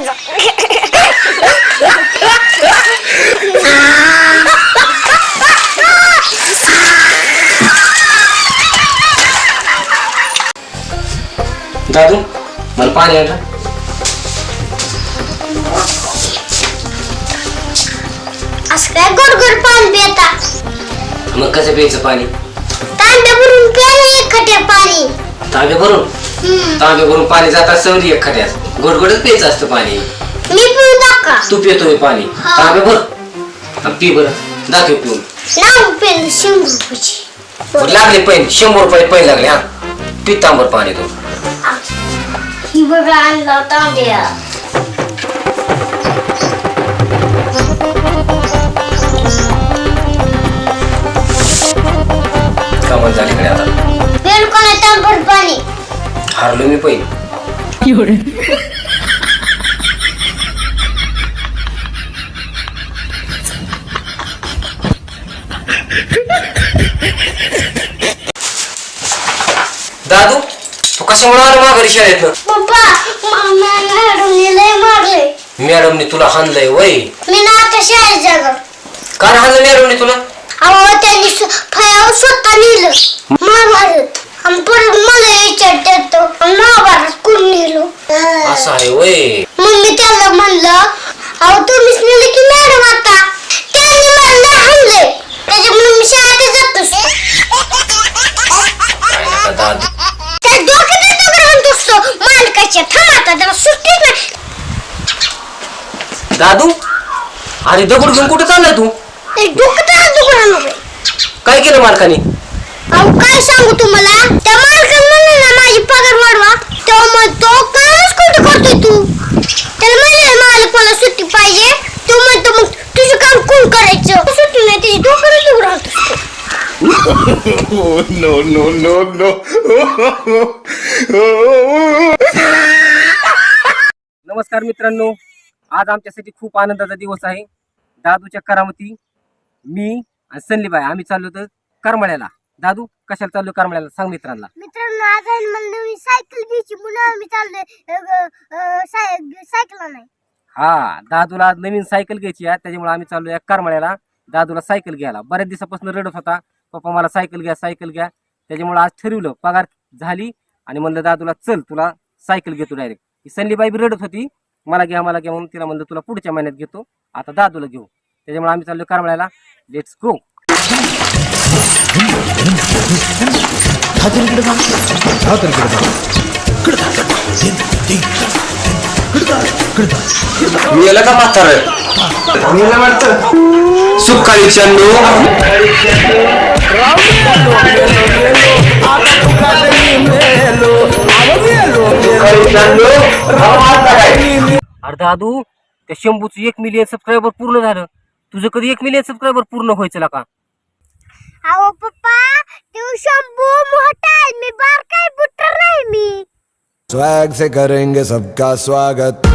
जायचं दादू मला पाणी आठ असं काय गोडगोड पाणी पिता मग कसं प्यायचं पाणी तांब्या भरून प्यायला एक पाणी तांबे भरून तांबे भरून पाणी जातात सवरी एक खड्यात गोडगोडच प्यायचं असतं पाणी. मी पिऊन दाखवा तू पितो पाणी. हा. तांबे भर. आणि पी बरं. दाखव पिऊन. नाव पेन शंभर रुपयाची. बरं, लागले पैन. शंभर रुपये पैन लागले हा. पी तांबर पाणी तू ही बघा आणला हारलो मी पैन दादू तू कशामुळे आला माघारी शाळेतनं? पप्पा मामा मॅडमने लय मारले मॅडमने तुला हाणलंय वय. मी ना आता शाळेत जाणार का हाणलं मॅडमने तुला? अहो त्यांनी फळ्यावर स्वतः लिहिलं महाभारत आणि परत मला विचारतात तो महाभारत कोण लिहिलं असं आहे वय. मग मी त्याला म्हणलं अहो तुम्हीच लिहिलं की मॅडम आता. त्यांनी मला हाणलंय त्याच्यामुळे मी शाळेत जातोस काय नका दादू? त्या डोक्यात दगड मालकाच्या थांब आता त्याला सुट्टीच नाही. दादू अरे दगड घेऊन कुठे चाललाय तू? ते डोकं आणलं काय केलं मालकाने? अहो काय सांगू तुम्हाला त्या मालकानं म्हणलं ना माझी पगार वाढवा तेव्हा मग तो कामच कुठे करतोय तू त्याला म्हणलं मालक मला सुट्टी पाहिजे तो म्हणतो मग तुझं काम कोण करायचं सुट्टी नाही त्याची डोक्याला दगड आणतोस तू Oh, no, no, no, no. नमस्कार मित्रांनो आज आमच्यासाठी खूप आनंदाचा दिवस आहे. दादूच्या करामती मी आणि सन्लीबाई आम्ही चाललो होतो करमळ्याला. दादू कशाला चाललो करमळ्याला? सांग मित्रांना. मित्रांनो आज आहे मला नवीन सायकल घ्यायची म्हणून आम्ही चाललोय. सायकल नाही. हा दादूला आज नवीन सायकल घ्यायची आहे. त्याच्यामुळे आम्ही चाललो या करमळ्याला दादूला सायकल घ्यायला. बऱ्याच दिवसापासून रडत होता. पप्पा मला सायकल घ्या सायकल घ्या. त्याच्यामुळे आज ठरवलं पगार झाली आणि म्हणलं दादूला चल तुला सायकल घेतो डायरेक्ट ही सन्लीबाई बी रडत होती. मला घ्या मला घ्या म्हणून तिला म्हणलं तुला पुढच्या महिन्यात घेतो आता दादूला घेऊ. त्याच्यामुळे आम्ही चाललो करमळ्याला. लेट्स गो मेलं का म्हातार मेलं वाटतं सुखाळी चंदू। अरे दादू त्या शंभूचं एक मिलियन सबस्क्रायबर पूर्ण झालं. तुझं कधी एक मिलियन सबस्क्रायबर पूर्ण व्हायचं का? अहो पप्पा तू शंभू मोठा आहे मी बारकाय बुटर नाही मी. स्वैग से करेंगे सबका स्वागत।